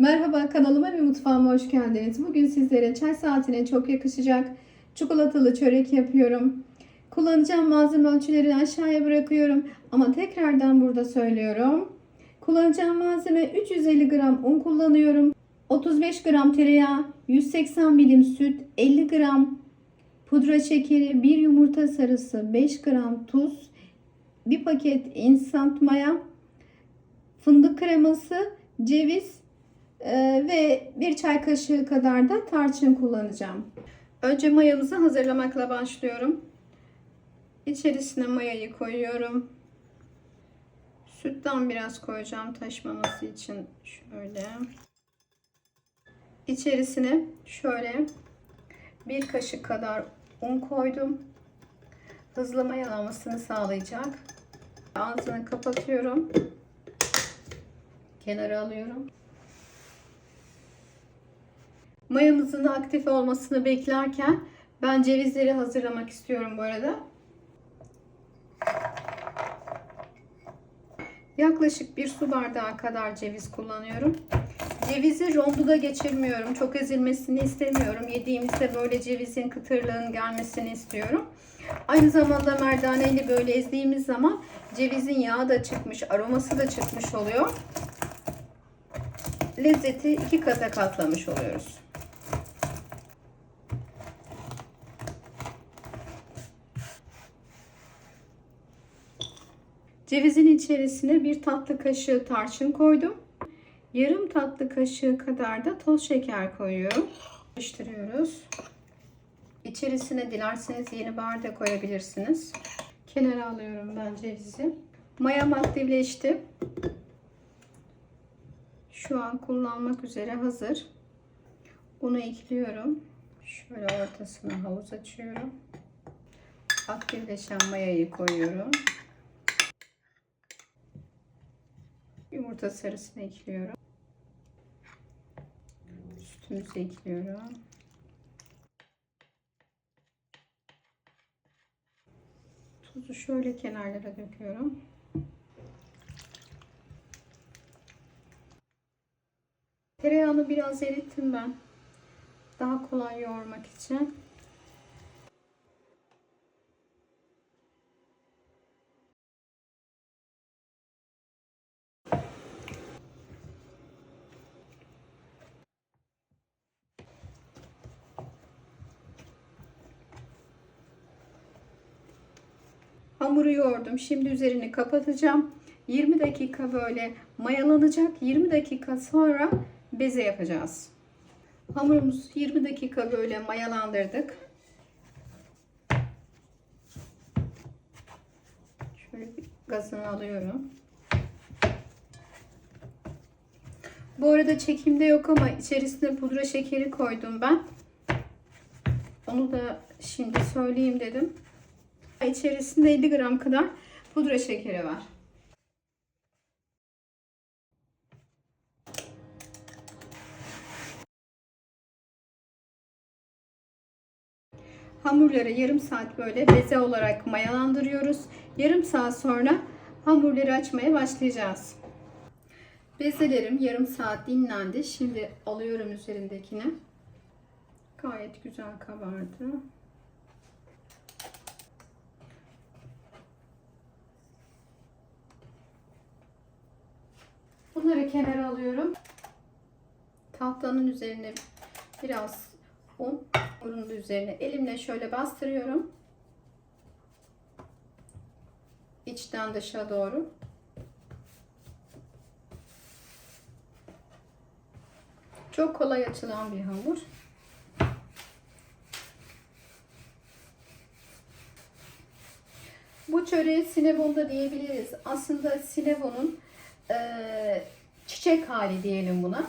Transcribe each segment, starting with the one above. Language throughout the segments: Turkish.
Merhaba kanalıma ve mutfağıma hoş geldiniz. Bugün sizlere çay saatine çok yakışacak çikolatalı çörek yapıyorum. Kullanacağım malzeme ölçülerini aşağıya bırakıyorum ama tekrardan burada söylüyorum. Kullanacağım malzeme 350 gram un kullanıyorum. 35 gram tereyağı, 180 milim süt, 50 gram pudra şekeri, 1 yumurta sarısı, 5 gram tuz, 1 paket instant maya, fındık kreması, ceviz ve bir çay kaşığı kadar da tarçın kullanacağım. Önce mayamızı hazırlamakla başlıyorum. İçerisine mayayı koyuyorum. Sütten biraz koyacağım taşmaması için şöyle. İçerisine şöyle bir kaşık kadar un koydum. Hızlı mayalanmasını sağlayacak. Ağzını kapatıyorum. Kenara alıyorum. Mayamızın aktif olmasını beklerken ben cevizleri hazırlamak istiyorum bu arada. Yaklaşık bir su bardağı kadar ceviz kullanıyorum. Cevizi rondoda geçirmiyorum. Çok ezilmesini istemiyorum. Yediğimizde böyle cevizin kıtırlığın gelmesini istiyorum. Aynı zamanda merdaneyle böyle ezdiğimiz zaman cevizin yağı da çıkmış, aroması da çıkmış oluyor. Lezzeti iki kata katlamış oluyoruz. Cevizin içerisine bir tatlı kaşığı tarçın koydum. Yarım tatlı kaşığı kadar da toz şeker koyuyorum. Karıştırıyoruz. İçerisine dilerseniz yeni bar da koyabilirsiniz. Kenara alıyorum ben cevizi. Mayam aktifleşti. Şu an kullanmak üzere hazır. Unu ekliyorum. Şöyle ortasına havuz açıyorum. Aktifleşen mayayı koyuyorum. Yumurta sarısını ekliyorum. Sütümüzü ekliyorum. Tuzu şöyle kenarlara döküyorum. Tereyağını biraz erittim ben. Daha kolay yoğurmak için. Hamuru yoğurdum. Şimdi üzerini kapatacağım. 20 dakika böyle mayalanacak. 20 dakika sonra beze yapacağız. Hamurumuzu 20 dakika böyle mayalandırdık. Şöyle bir gazını alıyorum. Bu arada çekimde yok ama içerisine pudra şekeri koydum ben. Onu da şimdi söyleyeyim dedim. İçerisinde 50 gram kadar pudra şekeri var. Hamurları yarım saat böyle beze olarak mayalandırıyoruz. Yarım saat sonra hamurları açmaya başlayacağız. Bezelerim yarım saat dinlendi. Şimdi alıyorum üzerindekini. Gayet güzel kabardı. Kenara alıyorum. Tahtanın üzerine biraz un, unun üzerine elimle şöyle bastırıyorum. İçten dışa doğru. Çok kolay açılan bir hamur. Bu çöreğe sinebon da diyebiliriz. Aslında sinebonun e, çiçek hali diyelim buna.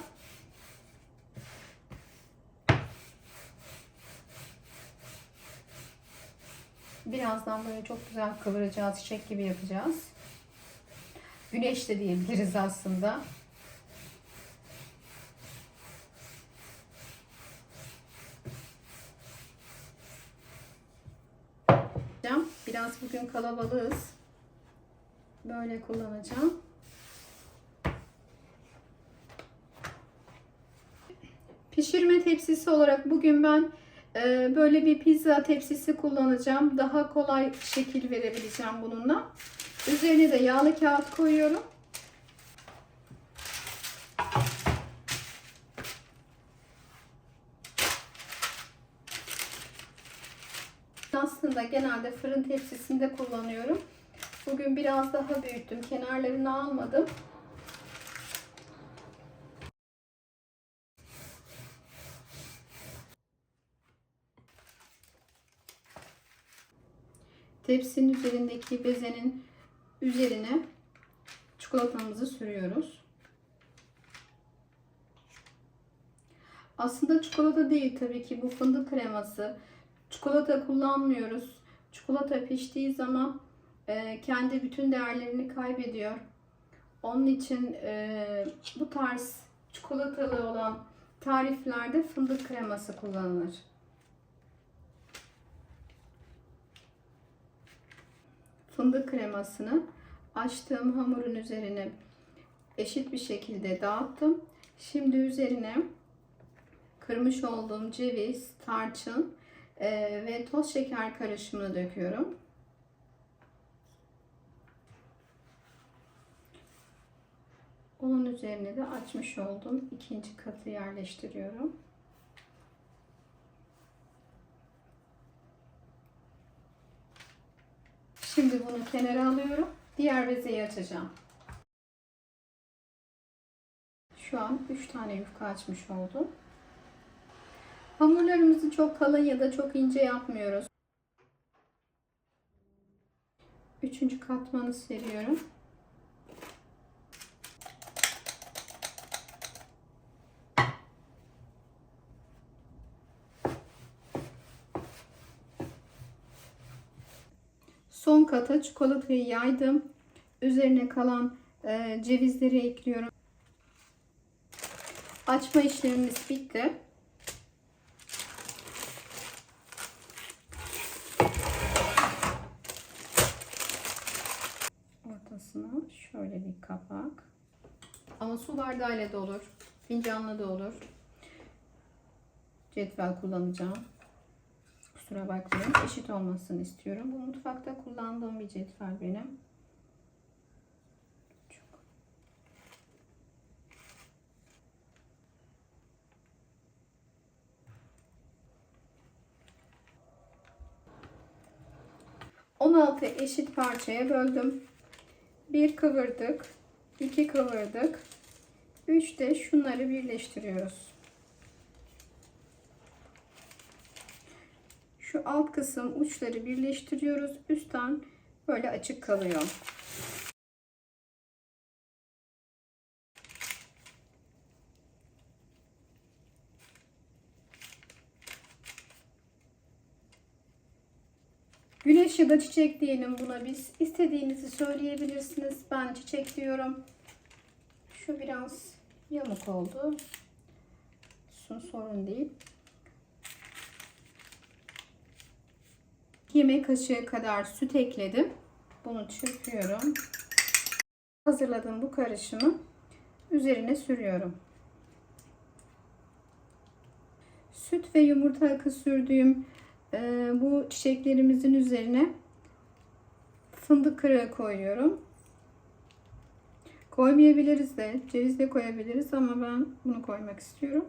Birazdan böyle çok güzel kıvıracağız, çiçek gibi yapacağız. Güneş de diyebiliriz aslında. Biraz bugün kalabalığız. Böyle kullanacağım. Pişirme tepsisi olarak bugün ben e, böyle bir pizza tepsisi kullanacağım. Daha kolay şekil verebileceğim bununla. Üzerine de yağlı kağıt koyuyorum. Aslında genelde fırın tepsisinde kullanıyorum. Bugün biraz daha büyüttüm. Kenarlarını almadım. Tepsinin üzerindeki bezenin üzerine çikolatamızı sürüyoruz. Aslında çikolata değil tabii ki bu fındık kreması. Çikolata kullanmıyoruz. Çikolata piştiği zaman e, kendi bütün değerlerini kaybediyor. Onun için e, bu tarz çikolatalı olan tariflerde fındık kreması kullanılır. Fındık kremasını açtığım hamurun üzerine eşit bir şekilde dağıttım. Şimdi üzerine kırmış olduğum ceviz, tarçın e, ve toz şeker karışımını döküyorum. Onun üzerine de açmış olduğum ikinci katı yerleştiriyorum. Şimdi bunu kenara alıyorum. Diğer bezeyi açacağım. Şu an 3 tane yufka açmış oldum. Hamurlarımızı çok kalın ya da çok ince yapmıyoruz. Üçüncü katmanı seriyorum. Son kata çikolatayı yaydım. Üzerine kalan e, cevizleri ekliyorum. Açma işlemimiz bitti. Ortasına şöyle bir kapak. Ama su bardağıyla da olur. Fincanla da olur. Cetvel kullanacağım. Kusura bakmayın. Eşit olmasını istiyorum. Bu mutfakta kullandığım bir cetvel benim. Çok. On altı eşit parçaya böldüm. Bir kıvırdık. iki kıvırdık. Üç de şunları birleştiriyoruz. Şu alt kısım uçları birleştiriyoruz. Üstten böyle açık kalıyor. Güneş ya da çiçek diyelim buna biz. İstediğinizi söyleyebilirsiniz. Ben çiçek diyorum. Şu biraz yamuk oldu. Sorun değil. Yemek kaşığı kadar süt ekledim. Bunu çırpıyorum. Hazırladığım bu karışımı üzerine sürüyorum. Süt ve yumurta akı sürdüğüm e, bu çiçeklerimizin üzerine fındık kırığı koyuyorum. Koymayabiliriz de, ceviz de koyabiliriz ama ben bunu koymak istiyorum.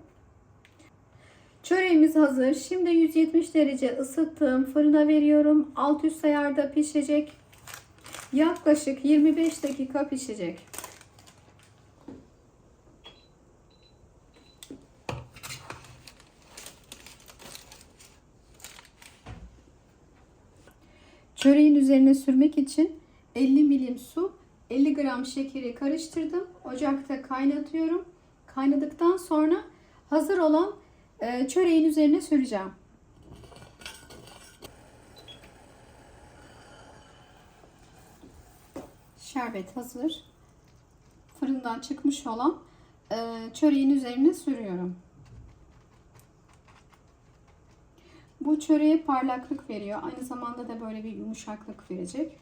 Çöreğimiz hazır. Şimdi 170 derece ısıttım. Fırına veriyorum. Alt üst ayarda pişecek. Yaklaşık 25 dakika pişecek. Çöreğin üzerine sürmek için 50 milim su, 50 gram şekeri karıştırdım. Ocakta kaynatıyorum. Kaynadıktan sonra hazır olan çöreğin üzerine süreceğim. Şerbet hazır. Fırından çıkmış olan e, çöreğin üzerine sürüyorum. Bu çöreğe parlaklık veriyor. Aynı zamanda da böyle bir yumuşaklık verecek.